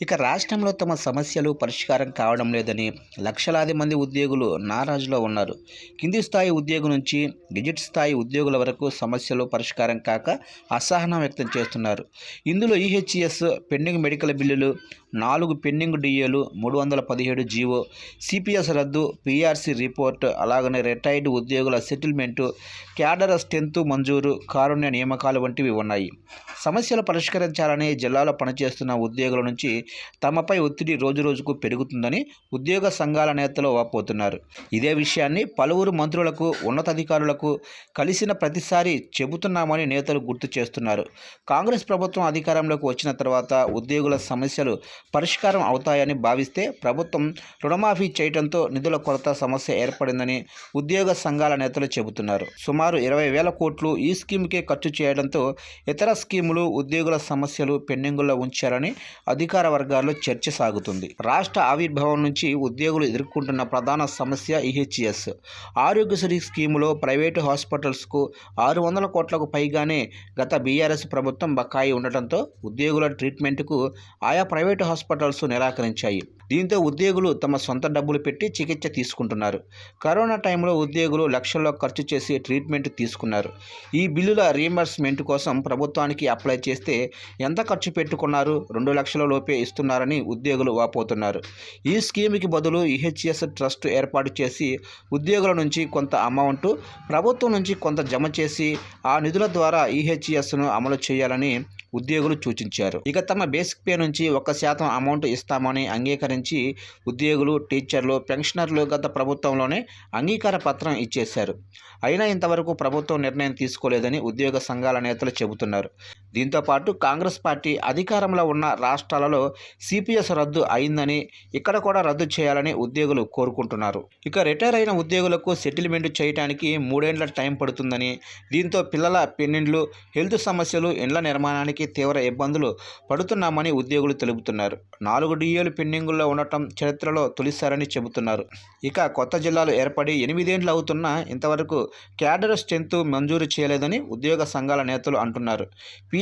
ఇక రాష్ట్రంలో తమ సమస్యలు పరిష్కారం కావడం లేదని లక్షలాది మంది ఉద్యోగులు నారాజులో ఉన్నారు. కింది స్థాయి ఉద్యోగి నుంచి గెజిట్ స్థాయి ఉద్యోగుల వరకు సమస్యలు పరిష్కారం కాక అసహనం వ్యక్తం చేస్తున్నారు. ఇందులో ఈహెచ్ఎస్ పెండింగ్ మెడికల్ బిల్లులు నాలుగు పెండింగ్ డిఏలు మూడు వందల పదిహేడు జీవో సిపిఎస్ రద్దు పిఆర్సి రిపోర్ట్ అలాగనే రిటైర్డ్ ఉద్యోగుల సెటిల్మెంటు క్యాడర్ స్ట్రెంత్ మంజూరు కారుణ్య నియామకాలు వంటివి ఉన్నాయి. సమస్యలు పరిష్కరించాలని జిల్లాలో పనిచేస్తున్న ఉద్యోగుల నుంచి తమపై ఒత్తిడి రోజురోజుకు పెరుగుతుందని ఉద్యోగ సంఘాల నేతలు వాపోతున్నారు. ఇదే విషయాన్ని పలువురు మంత్రులకు ఉన్నతాధికారులకు కలిసిన ప్రతిసారి చెబుతున్నామని నేతలు గుర్తు చేస్తున్నారు. కాంగ్రెస్ ప్రభుత్వం అధికారంలోకి వచ్చిన తర్వాత ఉద్యోగుల సమస్యలు పరిష్కారం అవుతాయని భావిస్తే ప్రభుత్వం రుణమాఫీ చేయడంతో నిధుల కొరత సమస్య ఏర్పడిందని ఉద్యోగ సంఘాల నేతలు చెబుతున్నారు. సుమారు ఇరవై వేల కోట్లు ఈ స్కీమ్కే ఖర్చు చేయడంతో ఇతర స్కీములు ఉద్యోగుల సమస్యలు పెండింగుల్లో ఉంచారని అధికార వర్గాల్లో చర్చ సాగుతుంది. రాష్ట్ర ఆవిర్భావం నుంచి ఉద్యోగులు ఎదుర్కొంటున్న ప్రధాన సమస్య ఈహెచ్ఎస్. ఆరోగ్యశ్రీ స్కీములో ప్రైవేటు హాస్పిటల్స్కు ఆరు వందల కోట్లకు పైగానే గత బీఆర్ఎస్ ప్రభుత్వం బకాయి ఉండటంతో ఉద్యోగుల ట్రీట్మెంట్కు ఆయా ప్రైవేటు హాస్పిటల్స్ నిరాకరించాయి. దీంతో ఉద్యోగులు తమ సొంత డబ్బులు పెట్టి చికిత్స తీసుకుంటున్నారు. కరోనా టైంలో ఉద్యోగులు లక్షల్లో ఖర్చు చేసి ట్రీట్మెంట్ తీసుకున్నారు. ఈ బిల్లుల రీఎంబర్స్మెంట్ కోసం ప్రభుత్వానికి అప్లై చేస్తే ఎంత ఖర్చు పెట్టుకున్నారు? రెండు లక్షల లోపే ఇస్తున్నారని ఉద్యోగులు వాపోతున్నారు. ఈ స్కీమ్కి బదులు ఈహెచ్ఎస్ ట్రస్ట్ ఏర్పాటు చేసి ఉద్యోగుల నుంచి కొంత అమౌంట్ ప్రభుత్వం నుంచి కొంత జమ చేసి ఆ నిధుల ద్వారా ఈహెచ్ఎస్ను అమలు చేయాలని ఉద్యోగులు సూచించారు. ఇక తమ బేసిక్ పే నుంచి ఒక శాతం అమౌంట్ ఇస్తామని అంగీకరించి ఉద్యోగులు టీచర్లు పెన్షనర్లు గత ప్రభుత్వంలోనే అంగీకార పత్రం ఇచ్చేశారు. అయినా ఇంతవరకు ప్రభుత్వం నిర్ణయం తీసుకోలేదని ఉద్యోగ సంఘాల నేతలు చెబుతున్నారు. దీంతోపాటు కాంగ్రెస్ పార్టీ అధికారంలో ఉన్న రాష్ట్రాలలో సిపిఎస్ రద్దు అయిందని ఇక్కడ కూడా రద్దు చేయాలని ఉద్యోగులు కోరుకుంటున్నారు. ఇక రిటైర్ అయిన ఉద్యోగులకు సెటిల్మెంట్ చేయడానికి మూడేండ్ల టైం పడుతుందని దీంతో పిల్లల పెన్నిండ్లు హెల్త్ సమస్యలు ఇండ్ల నిర్మాణానికి తీవ్ర ఇబ్బందులు పడుతున్నామని ఉద్యోగులు తెలుపుతున్నారు. నాలుగు డిఏలు పెండింగుల్లో ఉండటం చరిత్రలో తొలిసారని చెబుతున్నారు. ఇక కొత్త జిల్లాలు ఏర్పడి ఎనిమిదేండ్లు అవుతున్నా ఇంతవరకు క్యాడర్ స్ట్రెంత్ మంజూరు చేయలేదని ఉద్యోగ సంఘాల నేతలు అంటున్నారు.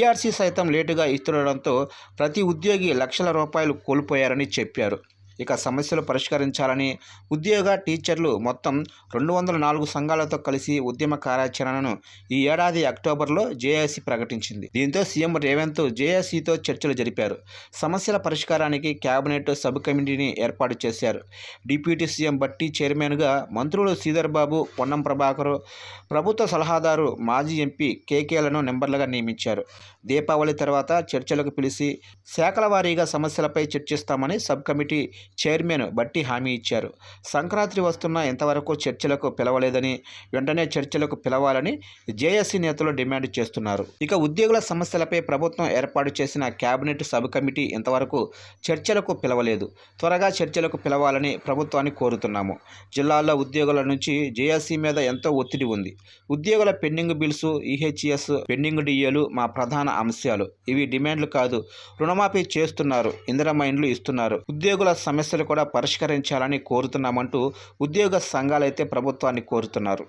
పీఆర్సీ సైతం లేటుగా ఇస్తుండడంతో ప్రతి ఉద్యోగి లక్షల రూపాయలు కోల్పోయారని చెప్పారు. ఇక సమస్యలు పరిష్కరించాలని ఉద్యోగ టీచర్లు మొత్తం రెండు వందల నాలుగు సంఘాలతో కలిసి ఉద్యమ కార్యాచరణను ఈ ఏడాది అక్టోబర్లో జేఏసీ ప్రకటించింది. దీంతో సీఎం రేవంత్ జేఏసీతో చర్చలు జరిపారు. సమస్యల పరిష్కారానికి కేబినెట్ సబ్ కమిటీని ఏర్పాటు చేశారు. డిప్యూటీ సీఎం బట్టి చైర్మన్గా మంత్రులు శ్రీధర్ బాబు పొన్నం ప్రభాకర్ ప్రభుత్వ సలహాదారు మాజీ ఎంపీ కేకేలను నెంబర్లుగా నియమించారు. దీపావళి తర్వాత చర్చలకు పిలిచి శాఖల వారీగా సమస్యలపై చర్చిస్తామని సబ్ కమిటీ చైర్మన్ బట్టి హామీ ఇచ్చారు. సంక్రాంతి వస్తున్నా ఎంతవరకు చర్చలకు పిలవలేదని వెంటనే చర్చలకు పిలవాలని జేఏసీ నేతలు డిమాండ్ చేస్తున్నారు. ఇక ఉద్యోగుల సమస్యలపై ప్రభుత్వం ఏర్పాటు చేసిన కేబినెట్ సబ్ కమిటీ ఇంతవరకు చర్చలకు పిలవలేదు. త్వరగా చర్చలకు పిలవాలని ప్రభుత్వాన్ని కోరుతున్నాము. జిల్లాల్లో ఉద్యోగుల నుంచి జేఏసీ మీద ఎంతో ఒత్తిడి ఉంది. ఉద్యోగుల పెండింగ్ బిల్స్ ఈహెచ్ఎస్ పెండింగ్ డిఏలు మా ప్రధాన అంశాలు. ఇవి డిమాండ్లు కాదు రుణమాఫీ చేస్తున్నారు ఇందిరమ్మ ఇస్తున్నారు. ఉద్యోగుల సమస్యలు కూడా పరిష్కరించాలని కోరుతున్నామంటూ ఉద్యోగ సంఘాలైతే ప్రభుత్వాన్ని కోరుతున్నారు.